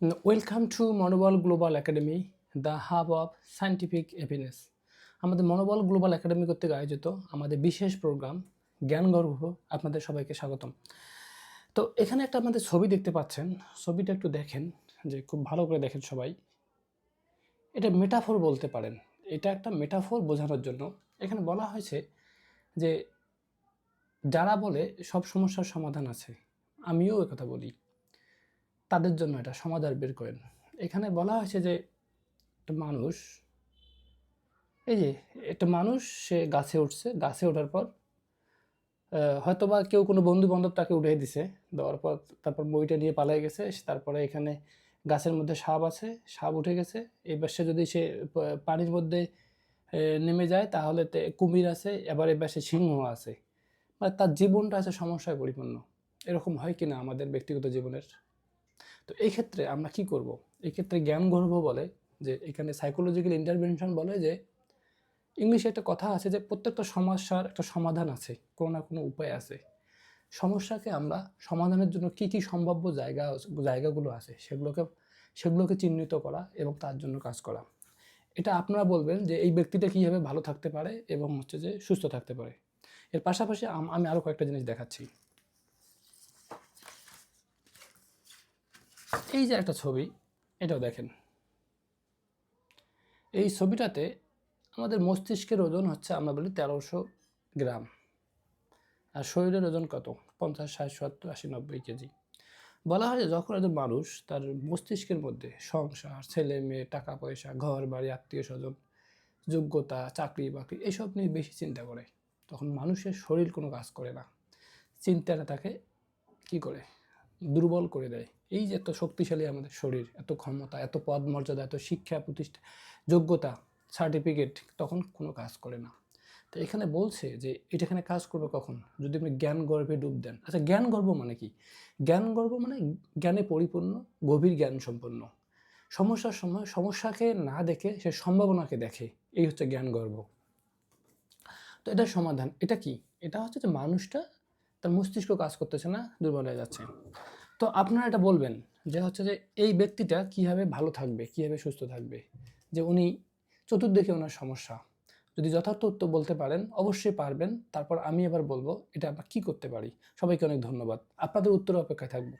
Welcome to Monobal global academy the hub of scientific happiness আমাদের মনোবল global academy কর্তৃক আয়োজিত আমাদের বিশেষ প্রোগ্রাম জ্ঞান গর্ভ আপনাদের সবাইকে স্বাগতম। তো এখানে একটা আমাদের ছবি দেখতে পাচ্ছেন। ছবিটা একটু দেখেন, যে খুব ভালো করে দেখেন সবাই। এটা মেটাফোর বলতে পারেন। এটা একটা মেটাফোর বোঝানোর জন্য। এখানে বলা হয়েছে যে, যারা বলে সব সমস্যার সমাধান আছে, আমিও কথা বলি। তাদের জন্য এটা সমাধান বের করেন। এখানে বলা হয়েছে যে একটা মানুষ এই যে একটা মানুষ সে গাছে উঠছে গাছে ওঠার পর আহ, হয়তোবা কেউ কোনো বন্ধু বান্ধব তাকে উঠিয়ে দিছে দেওয়ার পর তারপর বইটা নিয়ে পালাই গেছে তারপরে এখানে গাছের মধ্যে সাপ আছে সাপ উঠে গেছে এবার সে যদি সে পানির মধ্যে নেমে যায় তাহলে কুমির আছে এবার এবার সে সিংহ আছে। মানে তার জীবনটা আছে সমস্যায় পরিপূর্ণ। এরকম হয় কি না আমাদের ব্যক্তিগত জীবনের? তো এই ক্ষেত্রে আমরা কি করব? এই ক্ষেত্রে জ্ঞান গর্ভ বলে যে, এখানে সাইকোলজিক্যাল ইন্টারভেনশন বলে যে, ইংলিশে একটা কথা আছে যে, প্রত্যেকটা সমস্যার একটা সমাধান আছে, কোনো না কোনো উপায় আছে। সমস্যাকে আমরা সমাধানের জন্য কি কি সম্ভাব্য জায়গা, জায়গাগুলো আছে, সেগুলোকে সেগুলোকে চিহ্নিত করা এবং তার জন্য কাজ করা। এটা আপনারা বলবেন যে, এই ব্যক্তিটা কীভাবে ভালো থাকতে পারে এবং হচ্ছে যে সুস্থ থাকতে পারে। এর পাশাপাশি আমি আরও কয়েকটা জিনিস দেখাচ্ছি। এই যে একটা ছবি, এটাও দেখেন। এই ছবিটাতে আমাদের মস্তিষ্কের ওজন হচ্ছে আমরা বলি তেরোশো গ্রাম। আর শরীরের ওজন কত? পঞ্চাশ, ষাট, সত্তর, আশি, নব্বই কেজি। বলা হয় যে যখন একজন মানুষ তার মস্তিষ্কের মধ্যে সংসার, ছেলে, মেয়ে, টাকা পয়সা, ঘর, বাড়ি, আত্মীয় স্বজন, যোগ্যতা, চাকরি, বাকরি, এসব নিয়ে বেশি চিন্তা করে। তখন মানুষের শরীর কোনো কাজ করে না। চিন্তাটা তাকে কি করে? দুর্বল করে দেয়। এই যে এত শক্তিশালী আমাদের শরীর, এত ক্ষমতা, এত পদ মর্যাদা এত শিক্ষা প্রতিষ্ঠা, যোগ্যতা সার্টিফিকেট তখন কোনো কাজ করে না। তো এখানে বলছে যে, এটা এখানে কাজ করবে কখন? যদি আপনি জ্ঞান গর্ভে ডুব দেন। আচ্ছা জ্ঞান গর্ভ মানে কি? জ্ঞান গর্ভ মানে জ্ঞানে পরিপূর্ণ, গভীর জ্ঞান সম্পন্ন। সমস্যার সময় সমস্যাকে না দেখে সে সম্ভাবনাকে দেখে। এই হচ্ছে জ্ঞান গর্ভ। তো এটার সমাধান, এটা কি? এটা হচ্ছে যে মানুষটা তার মস্তিষ্ক কাজ করতেছে না, দুর্বল হয়ে যাচ্ছে। তো আপনারা এটা বলবেন যে হচ্ছে যে এই ব্যক্তিটা কীভাবে ভালো থাকবে, কীভাবে সুস্থ থাকবে? যে উনি চতুর্দিকে ওনার সমস্যা। যদি যথার্থ উত্তর বলতে পারেন, অবশ্যই পারবেন। তারপর আমি এবার বলব, এটা আমরা কী করতে পারি? সবাইকে অনেক ধন্যবাদ। আপনাদের উত্তর অপেক্ষায় থাকব।